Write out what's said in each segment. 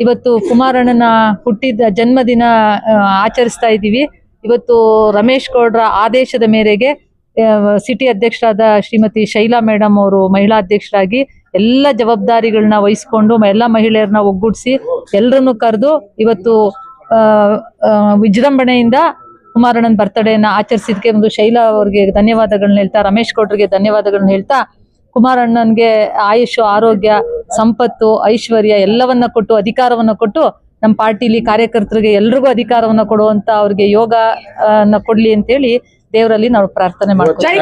ಇವತ್ತು ಕುಮಾರಣ್ಣನ ಹುಟ್ಟಿದ ಜನ್ಮದಿನ ಆಚರಿಸ್ತಾ ಇದ್ದೀವಿ. ಇವತ್ತು ರಮೇಶ್ ಗೌಡ್ರ ಆದೇಶದ ಮೇರೆಗೆ ಸಿಟಿ ಅಧ್ಯಕ್ಷರಾದ ಶ್ರೀಮತಿ ಶೈಲಾ ಮೇಡಮ್ ಅವರು ಮಹಿಳಾ ಅಧ್ಯಕ್ಷರಾಗಿ ಎಲ್ಲ ಜವಾಬ್ದಾರಿಗಳನ್ನ ವಹಿಸ್ಕೊಂಡು, ಎಲ್ಲ ಮಹಿಳೆಯರನ್ನ ಒಗ್ಗೂಡಿಸಿ ಎಲ್ಲರನ್ನು ಕರೆದು ಇವತ್ತು ವಿಜೃಂಭಣೆಯಿಂದ ಕುಮಾರಣ್ಣನ ಬರ್ತಡೇನ ಆಚರಿಸಿದ್ಕೆ ಒಂದು ಶೈಲಾ ಅವ್ರಿಗೆ ಧನ್ಯವಾದಗಳನ್ನ ಹೇಳ್ತಾ, ರಮೇಶ್ ಗೌಡ್ರಿಗೆ ಧನ್ಯವಾದಗಳನ್ನ ಹೇಳ್ತಾ ಕುಮಾರಣ್ಣನ್ಗೆ ಆಯುಷ್, ಆರೋಗ್ಯ ಸಂಪತ್ತು ಐಶ್ವರ್ಯ ಎಲ್ಲವನ್ನ ಕೊಟ್ಟು ಅಧಿಕಾರವನ್ನ ಕೊಟ್ಟು ನಮ್ಮ ಪಾರ್ಟಿಲಿ ಕಾರ್ಯಕರ್ತರಿಗೆ ಎಲ್ರಿಗೂ ಅಧಿಕಾರವನ್ನ ಕೊಡುವಂತ ಅವ್ರಿಗೆ ಯೋಗ ಕೊಡ್ಲಿ ಅಂತ ಕೊಡ್ಲಿ ಅಂತೇಳಿ ದೇವರಲ್ಲಿ ನಾವು ಪ್ರಾರ್ಥನೆ ಮಾಡ್ತೀವಿ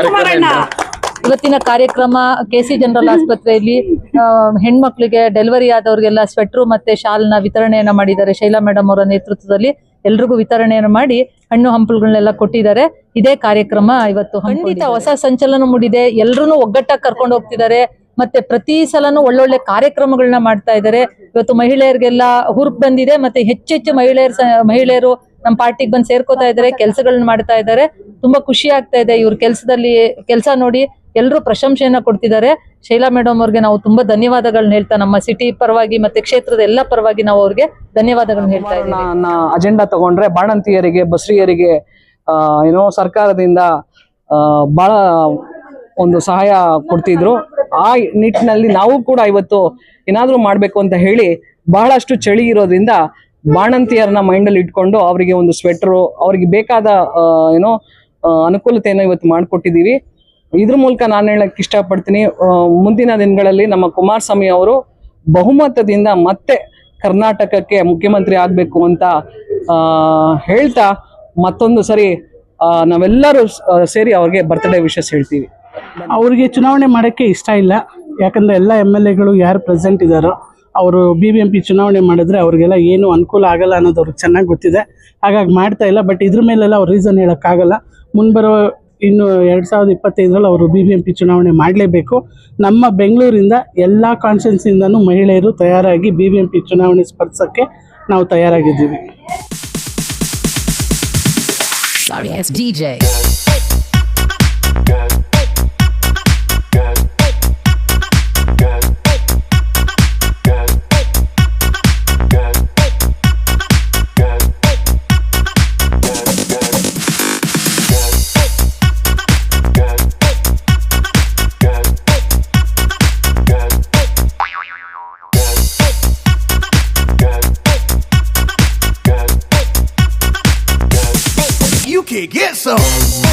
ಇವತ್ತಿನ ಕಾರ್ಯಕ್ರಮ ಕೆ ಸಿ ಜನರಲ್ ಆಸ್ಪತ್ರೆಯಲ್ಲಿ ಆ, ಹೆಣ್ಮಕ್ಳಿಗೆ ಡೆಲಿವರಿ ಆದವ್ರಿಗೆಲ್ಲ ಸ್ವೆಟ್ರು ಮತ್ತೆ ಶಾಲ್ನ ವಿತರಣೆಯನ್ನ ಮಾಡಿದ್ದಾರೆ. ಶೈಲಾ ಮೇಡಮ್ ಅವರ ನೇತೃತ್ವದಲ್ಲಿ ಎಲ್ರಿಗೂ ವಿತರಣೆಯನ್ನು ಮಾಡಿ ಹಣ್ಣು ಹಂಪಲುಗಳನ್ನೆಲ್ಲ ಕೊಟ್ಟಿದ್ದಾರೆ. ಇದೇ ಕಾರ್ಯಕ್ರಮ ಇವತ್ತು ಖಂಡಿತ ಹೊಸ ಸಂಚಲನ ಮೂಡಿದೆ. ಎಲ್ರೂ ಒಗ್ಗಟ್ಟಾಗಿ ಕರ್ಕೊಂಡು ಹೋಗ್ತಿದ್ದಾರೆ. ಮತ್ತೆ ಪ್ರತಿ ಸಲನೂ ಒಳ್ಳೊಳ್ಳೆ ಕಾರ್ಯಕ್ರಮಗಳನ್ನ ಮಾಡ್ತಾ ಇದ್ದಾರೆ ಇವತ್ತು ಮಹಿಳೆಯರಿಗೆಲ್ಲ ಹುರುಪ್ ಬಂದಿದೆ, ಮತ್ತೆ ಹೆಚ್ಚೆಚ್ಚು ಮಹಿಳೆಯರು ಮಹಿಳೆಯರು ನಮ್ಮ ಪಾರ್ಟಿಗೆ ಬಂದು ಸೇರ್ಕೋತಾ ಇದ್ದಾರೆ ಕೆಲಸಗಳನ್ನ ಮಾಡ್ತಾ ಇದ್ದಾರೆ ತುಂಬಾ ಖುಷಿ ಆಗ್ತಾ ಇದೆ ಇವ್ರ ಕೆಲಸದಲ್ಲಿ, ಕೆಲಸ ನೋಡಿ ಎಲ್ಲರೂ ಪ್ರಶಂಸೆಯನ್ನ ಕೊಡ್ತಿದ್ದಾರೆ ಶೈಲಾ ಮೇಡಮ್ ಅವ್ರಿಗೆ ನಾವು ತುಂಬಾ ಧನ್ಯವಾದಗಳನ್ನ ಹೇಳ್ತಾ, ನಮ್ಮ ಸಿಟಿ ಪರವಾಗಿ ಮತ್ತೆ ಕ್ಷೇತ್ರದ ಎಲ್ಲ ಪರವಾಗಿ ನಾವು ಅವ್ರಿಗೆ ಧನ್ಯವಾದಗಳನ್ನ ಹೇಳ್ತಾ ಇದ್ದೀವಿ. ಅಜೆಂಡಾ ತಗೊಂಡ್ರೆ ಬಾಣಂತಿಯರಿಗೆ, ಬಸ್ರಿಯರಿಗೆ ಏನೋ ಸರ್ಕಾರದಿಂದ ಬಹಳ ಒಂದು ಸಹಾಯ ಕೊಡ್ತಿದ್ರು. ಆ ನಿಟ್ಟಿನಲ್ಲಿ ನಾವು ಕೂಡ ಇವತ್ತು ಏನಾದ್ರೂ ಮಾಡ್ಬೇಕು ಅಂತ ಹೇಳಿ ಬಹಳಷ್ಟು ಚಳಿ ಇರೋದ್ರಿಂದ ಬಾಣಂತಿಯರನ್ನ ಮೈಂಡಲ್ಲಿ ಇಟ್ಕೊಂಡು ಅವರಿಗೆ ಒಂದು ಸ್ವೆಟ್ರು ಅವ್ರಿಗೆ ಬೇಕಾದ ಏನೋ ಅನುಕೂಲತೆಯನ್ನು ಇವತ್ತು ಮಾಡಿಕೊಟ್ಟಿದ್ದೀವಿ. ಇದ್ರ ಮೂಲಕ ನಾನು ಹೇಳಕ್ ಇಷ್ಟಪಡ್ತೀನಿ. ಮುಂದಿನ ದಿನಗಳಲ್ಲಿ ನಮ್ಮ ಕುಮಾರಸ್ವಾಮಿ ಅವರು ಬಹುಮತದಿಂದ ಮತ್ತೆ ಕರ್ನಾಟಕಕ್ಕೆ ಮುಖ್ಯಮಂತ್ರಿ ಆಗಬೇಕು ಅಂತ ಹೇಳ್ತಾ ಮತ್ತೊಂದು ಸರಿ ನಾವೆಲ್ಲರೂ ಸೇರಿ ಅವ್ರಿಗೆ ಬರ್ತ್ಡೇ ವಿಶಸ್ ಹೇಳ್ತೀವಿ. ಅವ್ರಿಗೆ ಚುನಾವಣೆ ಮಾಡೋಕ್ಕೆ ಇಷ್ಟ ಇಲ್ಲ. ಯಾಕಂದರೆ ಎಲ್ಲ ಎಂ ಎಲ್ ಎಗಳು ಯಾರು ಪ್ರೆಸೆಂಟ್ ಇದ್ದಾರೋ ಅವರು ಬಿ ಬಿ ಎಂ ಪಿ ಚುನಾವಣೆ ಮಾಡಿದ್ರೆ ಅವ್ರಿಗೆಲ್ಲ ಏನು ಅನುಕೂಲ ಆಗಲ್ಲ ಅನ್ನೋದು ಅವ್ರಿಗೆ ಚೆನ್ನಾಗಿ ಗೊತ್ತಿದೆ. ಹಾಗಾಗಿ ಮಾಡ್ತಾ ಇಲ್ಲ ಬಟ್ ಇದ್ರ ಮೇಲೆಲ್ಲ ಅವ್ರು ರೀಸನ್ ಹೇಳೋಕ್ಕಾಗಲ್ಲ ಮುಂಬರೋ ಇನ್ನು ಎರಡು ಸಾವಿರದ ಇಪ್ಪತ್ತೈದರಲ್ಲಿ ಅವರು ಬಿ ಬಿ ಎಂ ಪಿ ಚುನಾವಣೆ ಮಾಡಲೇಬೇಕು. ನಮ್ಮ ಬೆಂಗಳೂರಿಂದ ಎಲ್ಲ ಕಾನ್ಫಿಡೆನ್ಸಿಂದನೂ ಮಹಿಳೆಯರು ತಯಾರಾಗಿ ಬಿ ಬಿ ಎಂ ಪಿ ಚುನಾವಣೆ ಸ್ಪರ್ಧಿಸೋಕ್ಕೆ ನಾವು ತಯಾರಾಗಿದ್ದೀವಿ. get some.